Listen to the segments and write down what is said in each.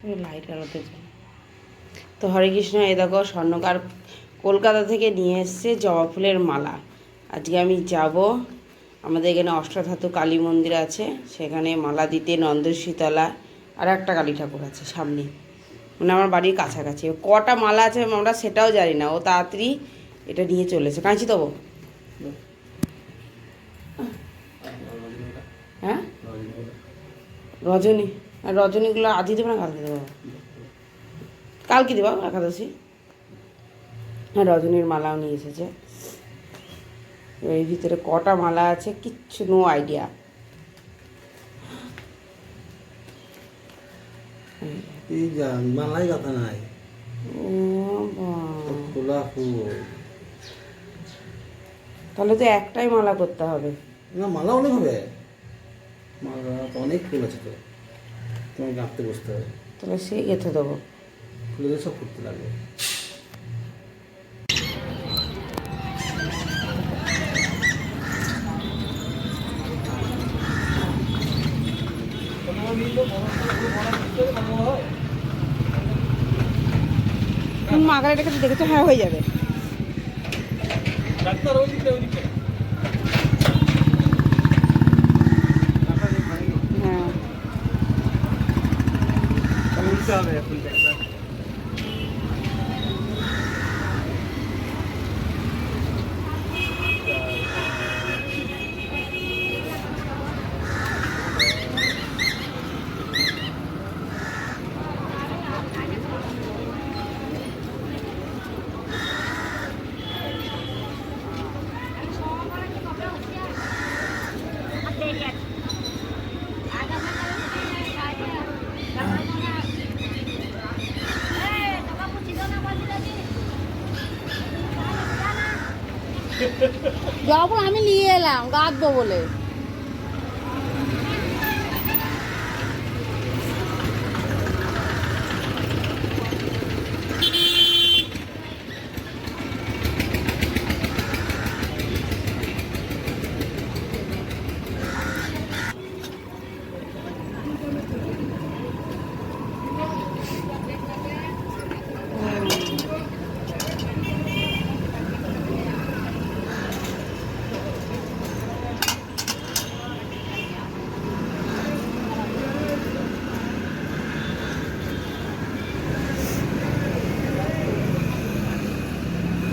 Light আলোতে। তো হরে কৃষ্ণ, এই দেখো স্বর্ণকার কলকাতা থেকে নিয়ে এসছে জবা ফুলের মালা। আজকে আমি যাব, আমাদের এখানে অষ্টধাতু কালী মন্দির আছে, সেখানে মালা দিতে নন্দশীতলা আর একটা কালী ঠাকুর আছে সামনে। মানে আমার বাড়ির কাছাকাছি। কটা মালা আছে আমরা সেটাও জানি না। ও তাড়াতাড়ি এটা নিয়ে চলেছে। কাঁচি দেবো হ্যাঁ? রজনী। আর রজনীগুলো আজই দেবো না কালকে দেবো। কালকে দেবো একাদশী। হ্যাঁ রজনীর মালাও নিয়ে এসেছে। এর ভিতরে কটা মালা আছে কিচ্ছু নো আইডিয়া মালাই কথা নাই। খোলা ফুল তাহলে তো একটাই মালা করতে হবে। না মালা অনেক হবে। মালা অনেক ফুল আছে তো। তোমার গাঁথতে বসতে হবে। তাহলে সেই গেঁথে দেবো। ফুলেদের সব ফুটতে লাগবে। মা গাড়িটার কাছে দেখেছ হ্যাঁ হয়ে যাবে। হ্যাঁ Puta velho. যখন আমি নিয়ে এলাম গাঁদবো বলে।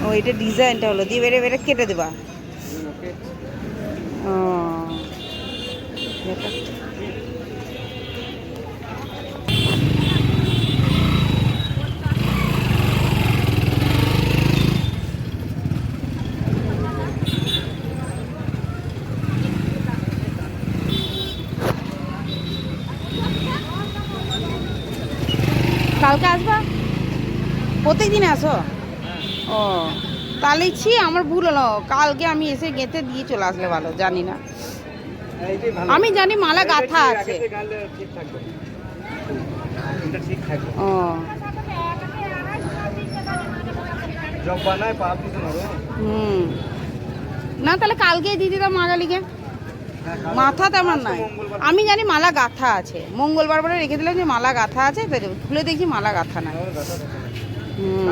ও, এটা ডিজাইনটা হলো। দিয়ে বেড়ে বেড়ে কেটে দেবা। ও কালকে আসবা? প্রত্যেক দিন আসো? ও, তাহলে ছি, আমার ভুল হলো। কালকে আমি এসে গেঁথে দিয়ে চলে আসলে ভালো, জানি না। আমি জানি মালা গাঁথা আছে। ও। হুম। না, তাহলে কালকে দিয়ে দিতাম মাগালিকে মাথা তেমন নাই। আমি জানি মালা গাথা আছে। মঙ্গলবার বলে রেখে দিলাম যে মালা গাথা আছে খুলে দেখি মালা গাথা নাই। হুম।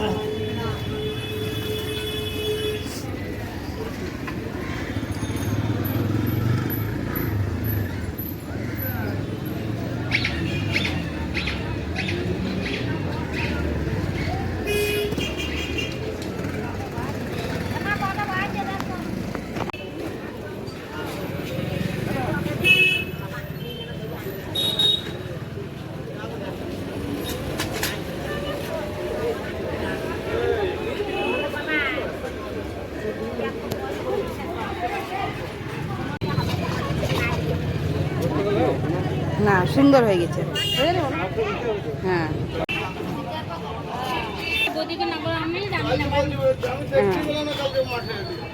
Thank you. না সুন্দর হয়ে গেছে। হ্যাঁ। বদিকে নাম্বার আমি জানি না। হ্যাঁ।